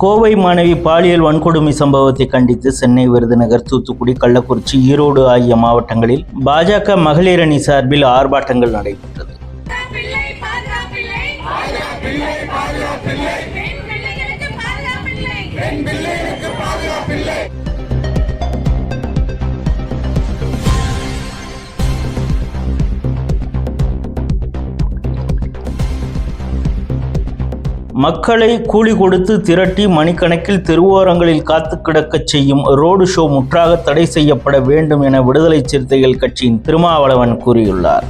கோவை மாணவி பாலியல் வன்கொடுமை சம்பவத்தை கண்டித்து சென்னை விருதுநகர் தூத்துக்குடி கள்ளக்குறிச்சி ஈரோடு ஆகிய மாவட்டங்களில் பாஜக மகளிர் அணி சார்பில் ஆர்ப்பாட்டங்கள் நடைபெற்றது. பெண் பிள்ளை மக்களை கூலி கொடுத்து திரட்டி மணிக்கணக்கில் தெருவோரங்களில் காத்து கிடக்கச் செய்யும் ரோடு ஷோ முற்றாக தடை செய்யப்பட வேண்டும் என விடுதலை சிறுத்தைகள் கட்சியின் திருமாவளவன் கூறியுள்ளார்.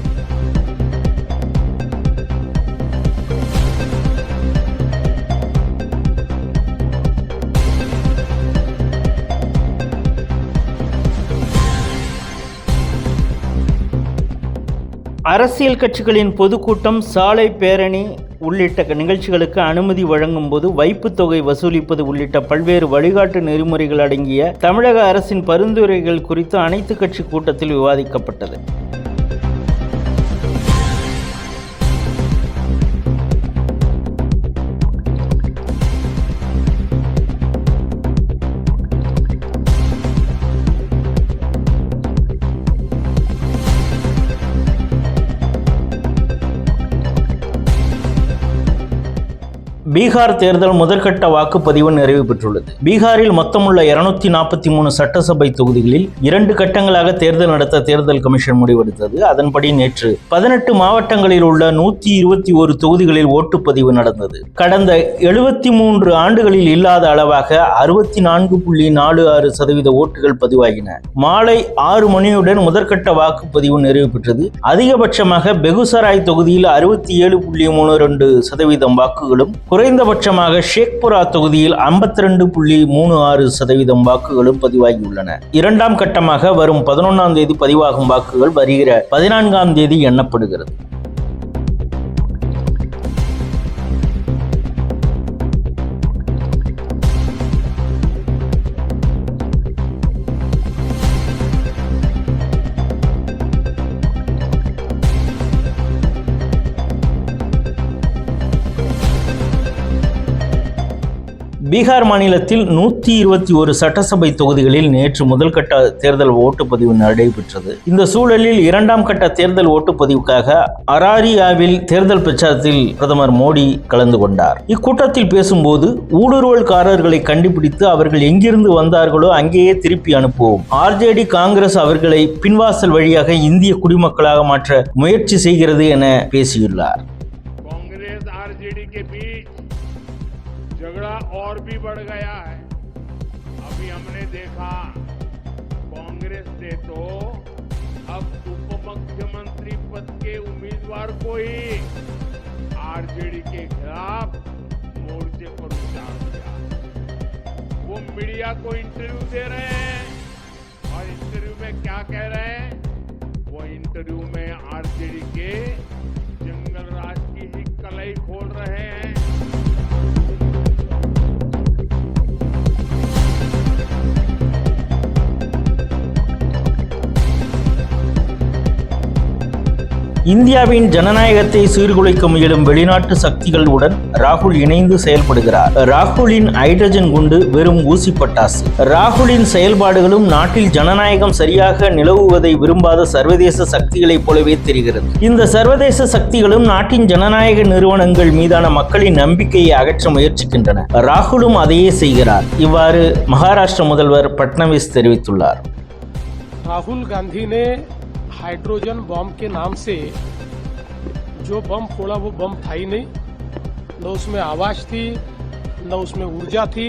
அரசியல் கட்சிகளின் பொதுக்கூட்டம் சாலை பேரணி உள்ளிட்ட நிகழ்ச்சிகளுக்கு அனுமதி வழங்கும் போது வைப்புத்தொகை வசூலிப்பது உள்ளிட்ட பல்வேறு வழிகாட்டு நெறிமுறைகள் அடங்கிய தமிழக அரசின் பரிந்துரைகள் குறித்து அனைத்து கட்சி கூட்டத்தில் விவாதிக்கப்பட்டது. பீகார் தேர்தல் முதற்கட்ட வாக்குப்பதிவு நிறைவு பெற்றுள்ளது. பீகாரில் மொத்தமுள்ள இருநூத்தி நாற்பத்தி மூணு சட்டசபை தொகுதிகளில் இரண்டு கட்டங்களாக தேர்தல் நடத்த தேர்தல் கமிஷன் முடிவெடுத்தது. அதன்படி நேற்று பதினெட்டு மாவட்டங்களில் உள்ள நூத்தி இருபத்தி ஒரு தொகுதிகளில் ஓட்டுப்பதிவு நடந்தது. கடந்த எழுபத்தி மூன்று ஆண்டுகளில் இல்லாத அளவாக அறுபத்தி நான்கு புள்ளி நாலு ஆறு சதவீத ஓட்டுகள் பதிவாகின. மாலை ஆறு மணியுடன் முதற்கட்ட வாக்குப்பதிவு நிறைவு பெற்றது. அதிகபட்சமாக பெகுசராய் தொகுதியில் அறுபத்தி ஏழு புள்ளி மூணு ரெண்டு சதவீதம் வாக்குகளும் குறைந்தபட்சமாக ஷேக்புரா தொகுதியில் ஐம்பத்தி ரெண்டு புள்ளி மூணு ஆறு சதவீதம் வாக்குகளும் பதிவாகியுள்ளன. இரண்டாம் கட்டமாக வரும் பதினொன்றாம் தேதி பதிவாகும் வாக்குகள் வருகிற பதினான்காம் தேதி எண்ணப்படுகிறது. பீகார் மாநிலத்தில் நூற்றி இருபத்தி ஒரு சட்டசபை தொகுதிகளில் நேற்று முதல்கட்ட தேர்தல் ஓட்டுப்பதிவு நடைபெற்றது. இந்த சூழலில் இரண்டாம் கட்ட தேர்தல் ஓட்டுப்பதிவுக்காக அராரியாவில் தேர்தல் பிரச்சாரத்தில் பிரதமர் மோடி கலந்து கொண்டார். இக்கூட்டத்தில் பேசும்போது ஊடுருவல்காரர்களை கண்டுபிடித்து அவர்கள் எங்கிருந்து வந்தார்களோ அங்கேயே திருப்பி அனுப்புவோம். ஆர்ஜேடி காங்கிரஸ் அவர்களை பின்வாசல் வழியாக இந்திய குடிமக்களாக மாற்ற முயற்சி செய்கிறது என பேசியுள்ளார். காங்கிரஸ் झगड़ा और भी बढ़ गया है। अभी हमने देखा, कांग्रेस ने तो अब उप मुख्यमंत्री पद के उम्मीदवार को ही आरजेडी के खिलाफ मोर्चे पर उतार दिया। वो मीडिया को इंटरव्यू दे रहे हैं और इंटरव्यू में क्या कह रहे हैं? वो इंटरव्यू में आरजेडी के जंगल राज की ही कलई खोल रहे हैं। இந்தியாவின் ஜனநாயகத்தை சீர்குலைக்க முயலும் வெளிநாட்டு சக்திகளுடன் ராகுல் இணைந்து செயல்படுகிறார். ராகுலின் ஹைட்ரஜன் குண்டு வெறும் ஊசி பட்டாசு. ராகுலின் செயல்பாடுகளும் நாட்டில் ஜனநாயகம் சரியாக நிலவுவதை விரும்பாத சர்வதேச சக்திகளைப் போலவே தெரிகிறது. இந்த சர்வதேச சக்திகளும் நாட்டின் ஜனநாயக நிறுவனங்கள் மீதான மக்களின் நம்பிக்கையை அகற்ற முயற்சிக்கின்றன. ராகுலும் அதையே செய்கிறார். இவ்வாறு மகாராஷ்டிர முதல்வர் பட்னவிஸ் தெரிவித்துள்ளார். ராகுல் காந்தி हाइड्रोजन बम के नाम से जो बम फोड़ा, वो बम था ही नहीं। न उसमें आवाज़ थी, न उसमें ऊर्जा थी।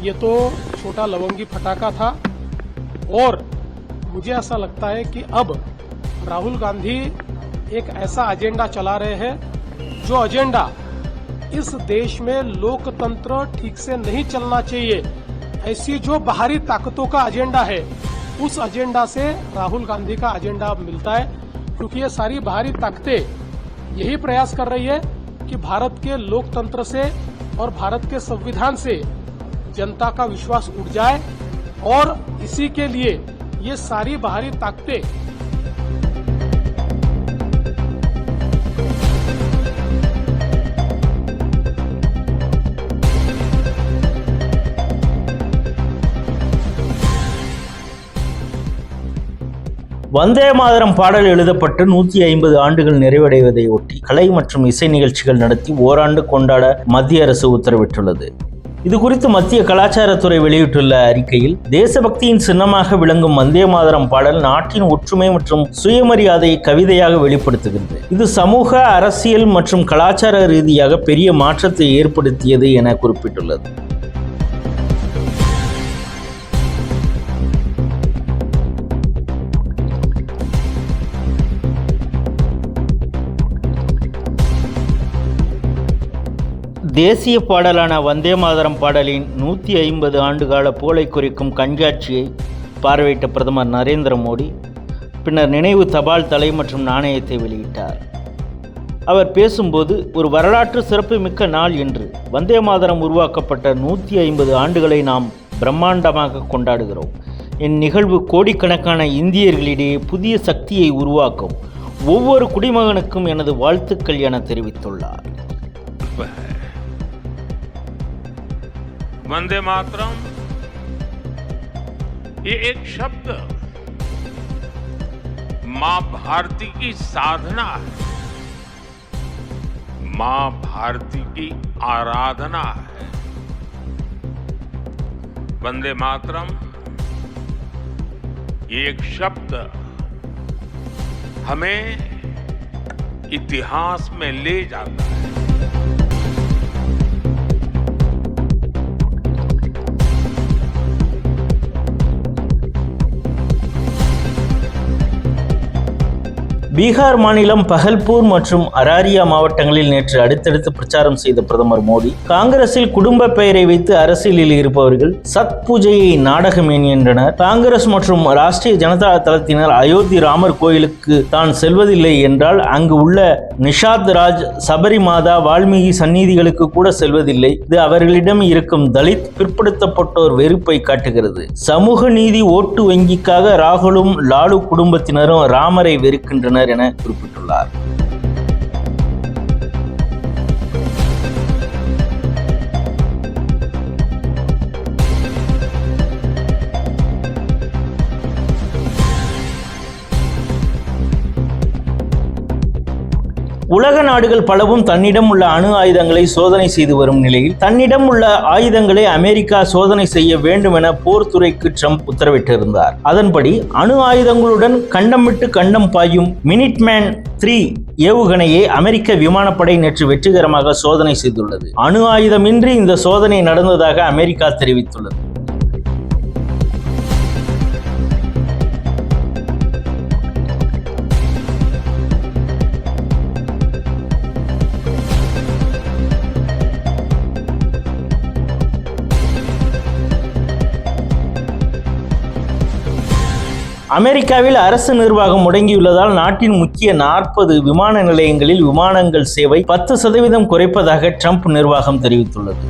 ये तो छोटा लवंगी फटाका था। और मुझे ऐसा लगता है कि अब राहुल गांधी एक ऐसा एजेंडा चला रहे हैं, जो एजेंडा इस देश में लोकतंत्र ठीक से नहीं चलना चाहिए। ऐसी जो बाहरी ताकतों का एजेंडा है उस एजेंडा से राहुल गांधी का एजेंडा मिलता है, क्योंकि ये सारी बाहरी ताकतें यही प्रयास कर रही है कि भारत के लोकतंत्र से और भारत के संविधान से जनता का विश्वास उठ जाए और इसी के लिए ये सारी बाहरी ताकतें வந்தே மாதரம் பாடல் எழுதப்பட்டு நூற்றி ஐம்பது ஆண்டுகள் நிறைவடைவதை ஒட்டி கலை மற்றும் இசை நிகழ்ச்சிகள் நடத்தி ஓராண்டு கொண்டாட மத்திய அரசு உத்தரவிட்டுள்ளது. இது குறித்து மத்திய கலாச்சாரத்துறை வெளியிட்டுள்ள அறிக்கையில் தேசபக்தியின் சின்னமாக விளங்கும் வந்தே மாதரம் பாடல் நாட்டின் ஒற்றுமை மற்றும் சுயமரியாதையை கவிதையாக வெளிப்படுத்துகிறது. இது சமூக அரசியல் மற்றும் கலாச்சார ரீதியாக பெரிய மாற்றத்தை ஏற்படுத்தியது என குறிப்பிட்டுள்ளது. தேசிய பாடலான வந்தே மாதரம் பாடலின் நூற்றி ஐம்பது ஆண்டுகால புகழை குறிக்கும் கண்காட்சியை பார்வையிட்ட பிரதமர் நரேந்திர மோடி பின்னர் நினைவு தபால் தலை மற்றும் நாணயத்தை வெளியிட்டார். அவர் பேசும்போது ஒரு வரலாற்று சிறப்புமிக்க நாள் என்று வந்தே மாதரம் உருவாக்கப்பட்ட நூற்றி ஐம்பது ஆண்டுகளை நாம் பிரம்மாண்டமாக கொண்டாடுகிறோம். இந்நிகழ்வு கோடிக்கணக்கான இந்தியர்களிடையே புதிய சக்தியை உருவாக்கும் ஒவ்வொரு குடிமகனுக்கும் எனது வாழ்த்துக்கள் என தெரிவித்துள்ளார். वंदे मातरम। ये एक शब्द माँ भारती की साधना है। माँ भारती की आराधना है। वंदे मातरम, ये एक शब्द हमें इतिहास में ले जाता है। பீகார் மாநிலம் பகல்பூர் மற்றும் அராரியா மாவட்டங்களில் நேற்று அடுத்தடுத்து பிரச்சாரம் செய்த பிரதமர் மோடி காங்கிரஸில் குடும்ப பெயரை வைத்து அரசியலில் இருப்பவர்கள் சத் பூஜையை நாடகம் என்கின்றனர். காங்கிரஸ் மற்றும் ராஷ்டிரிய ஜனதா தளத்தினர் அயோத்தி ராமர் கோயிலுக்கு தான் செல்வதில்லை என்றால் அங்கு உள்ள நிஷாத் ராஜ் சபரி மாதா வால்மீகி சந்நிதிகளுக்கு கூட செல்வதில்லை. இது அவர்களிடம் இருக்கும் தலித் பிற்படுத்தப்பட்டோர் வெறுப்பை காட்டுகிறது. சமூக நீதி ஓட்டு வங்கிக்காக ராகுலும் லாலு குடும்பத்தினரும் ராமரை வெறுக்கின்றனர். என குறிப்பிட்டுள்ளார். உலக நாடுகள் பலவும் தன்னிடம் உள்ள அணு ஆயுதங்களை சோதனை செய்து வரும் நிலையில் தன்னிடம் உள்ள ஆயுதங்களை அமெரிக்கா சோதனை செய்ய வேண்டும் என போர்த்துறைக்கு ட்ரம்ப் உத்தரவிட்டிருந்தார். அதன்படி அணு ஆயுதங்களுடன் கண்டமிட்டு கண்டம் பாயும் மினிட்மேன் த்ரீ ஏவுகணையை அமெரிக்க விமானப்படை நேற்று வெற்றிகரமாக சோதனை செய்துள்ளது. அணு ஆயுதமின்றி இந்த சோதனை நடந்ததாக அமெரிக்கா தெரிவித்துள்ளது. அமெரிக்காவில் அரசு நிர்வாகம் முடங்கியுள்ளதால் நாட்டின் முக்கிய நாற்பது விமான நிலையங்களில் விமானங்கள் சேவை பத்து சதவீதம் குறைப்பதாக ட்ரம்ப் நிர்வாகம் தெரிவித்துள்ளது.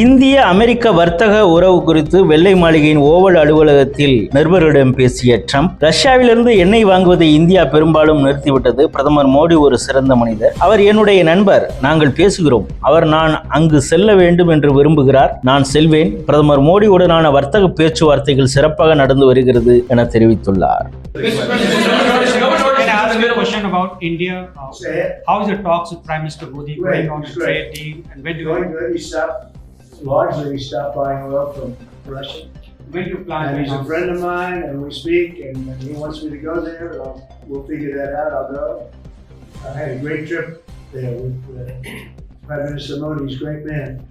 இந்திய அமெரிக்க வர்த்தக உறவு குறித்து வெள்ளை மாளிகையின் ஓவல் அலுவலகத்தில் நிருபர்களிடம் பேசிய ட்ரம்ப் ரஷ்யாவிலிருந்து எண்ணெய் வாங்குவதை இந்தியா பெரும்பாலும் நிறுத்திவிட்டது பிரதமர் மோடி ஒரு சிறந்த மனிதர் அவர் என்னுடைய நண்பர் நாங்கள் பேசுகிறோம் அவர் நான் அங்கு செல்ல வேண்டும் என்று விரும்புகிறார் நான் செல்வேன் பிரதமர் மோடியுடனான வர்த்தக பேச்சுவார்த்தைகள் சிறப்பாக நடந்து வருகிறது என தெரிவித்துள்ளார் a question about India? Uh, how is the talks with Prime Minister Modi going on the trade deal? And when do you, largely he stopped buying oil from Russia. when you plan And he's a friend of mine and we speak and he wants me to go there, I'll, we'll figure that out, I'll go. I had a great trip there with uh, Prime Minister Modi, he's a great man.